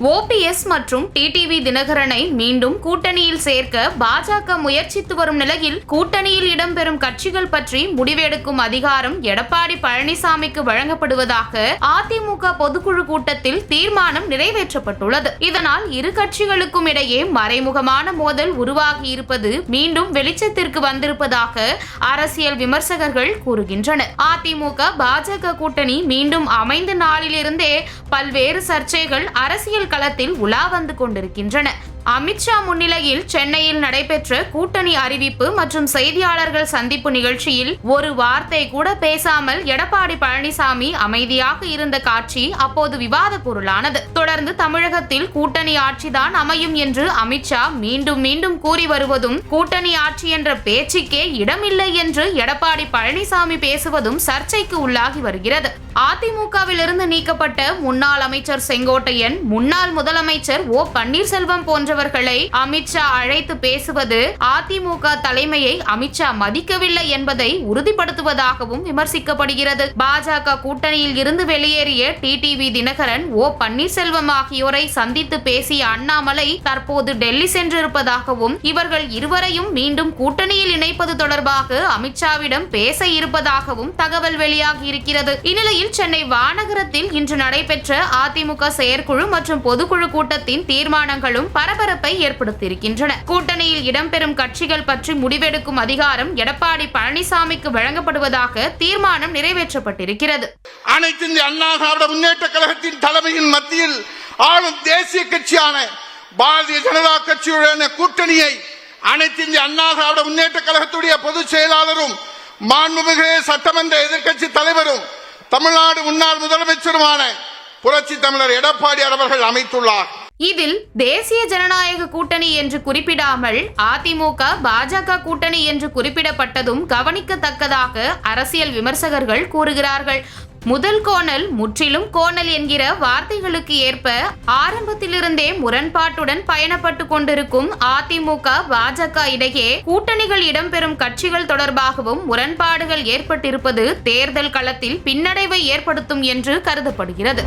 OPS மற்றும் TTV தினகரனை மீண்டும் கூட்டணியில் சேர்க்க பாஜக முயற்சித்து வரும் நிலையில் கூட்டணியில் இடம்பெறும் கட்சிகள் பற்றி முடிவெடுக்கும் அதிகாரம் எடப்பாடி பழனிசாமிக்கு வழங்கப்படுவதாக அதிமுக பொதுக்குழு கூட்டத்தில் தீர்மானம் நிறைவேற்றப்பட்டுள்ளது. இதனால் இரு கட்சிகளுக்கும் இடையே மறைமுகமான மோதல் உருவாகி இருப்பது மீண்டும் வெளிச்சத்திற்கு வந்திருப்பதாக அரசியல் விமர்சகர்கள் கூறுகின்றனர். அதிமுக பாஜக கூட்டணி மீண்டும் அமைந்த நாளிலிருந்தே பல்வேறு சர்ச்சைகள் அரசியல் களத்தில் உலா வந்து கொண்டிருக்கின்றன. அமித்ஷா முன்னிலையில் சென்னையில் நடைபெற்ற கூட்டணி அறிவிப்பு மற்றும் செய்தியாளர்கள் சந்திப்பு நிகழ்ச்சியில் ஒரு வார்த்தை கூட பேசாமல் எடப்பாடி பழனிசாமி அமைதியாக இருந்த காட்சி அப்போது விவாத பொருளானது. தொடர்ந்து தமிழகத்தில் கூட்டணி ஆட்சிதான் அமையும் என்று அமித்ஷா மீண்டும் மீண்டும் கூறி வருவதும் கூட்டணி ஆட்சி என்ற பேச்சுக்கே இடமில்லை என்று எடப்பாடி பழனிசாமி பேசுவதும் சர்ச்சைக்கு உள்ளாகி வருகிறது. அதிமுகவிலிருந்து நீக்கப்பட்ட முன்னாள் அமைச்சர் செங்கோட்டையன் முன்னாள் முதலமைச்சர் ஓ பன்னீர்செல்வம் போன்றவர்களை அமித்ஷா அழைத்து பேசுவது அதிமுக தலைமையை அமித்ஷா மதிக்கவில்லை என்பதை உறுதிப்படுத்துவதாகவும் விமர்சிக்கப்படுகிறது. பாஜக கூட்டணியில் இருந்து வெளியேறிய டிடிவி தினகரன் ஓ பன்னீர்செல்வம் ஆகியோரை சந்தித்து பேசிய அண்ணாமலை தற்போது டெல்லி சென்றிருப்பதாகவும் இவர்கள் இருவரையும் மீண்டும் கூட்டணியில் இணைப்பது தொடர்பாக அமித்ஷாவிடம் பேச இருப்பதாகவும் தகவல் வெளியாகி இருக்கிறது. இந்நிலையில் சென்னை வானகரத்தில் இன்று நடைபெற்ற அதிமுக செயற்குழு மற்றும் பொதுக்குழு கூட்டத்தின் தீர்மானங்களும் பரபரப்பை ஏற்படுத்தியிருக்கின்றன. கூட்டணியில் இடம்பெறும் கட்சிகள் பற்றி முடிவெடுக்கும் அதிகாரம் எடப்பாடி பழனிசாமிக்கு வழங்கப்படுவதாக தீர்மானம் நிறைவேற்றப்பட்டிருக்கிறது. அனைத்து இந்திய அண்ணா திராவிட முன்னேற்ற கழகத்தின் தலைமையின் மத்தியில் ஆளும் தேசிய கட்சியான பாரதிய ஜனதா கட்சியுடனான கூட்டணியை அனைத்து இந்திய அண்ணா திராவிட முன்னேற்ற கழகத்துடைய பொதுச் செயலாளரும் மாண்புமிகு சட்டமன்ற எதிர்க்கட்சி தலைவரும் தமிழ்நாடு முன்னாள் முதலமைச்சருமான புரட்சி தமிழர் எடப்பாடி அவர்கள் அமைத்துள்ளார். இதில் தேசிய ஜனநாயக கூட்டணி என்று குறிப்பிடாமல் அதிமுக பாஜக கூட்டணி என்று குறிப்பிடப்பட்டதும் கவனிக்கத்தக்கதாக அரசியல் விமர்சகர்கள் கூறுகிறார்கள். முதல் கோணல் முற்றிலும் கோணல் என்கிற வார்த்தைகளுக்கு ஏற்ப ஆரம்பத்திலிருந்தே முரண்பாட்டுடன் பயணப்பட்டு கொண்டிருக்கும் அதிமுக பாஜக இடையே கூட்டணிகள் இடம்பெறும் கட்சிகள் தொடர்பாகவும் முரண்பாடுகள் ஏற்பட்டிருப்பது தேர்தல் களத்தில் பின்னடைவை ஏற்படுத்தும் என்று கருதப்படுகிறது.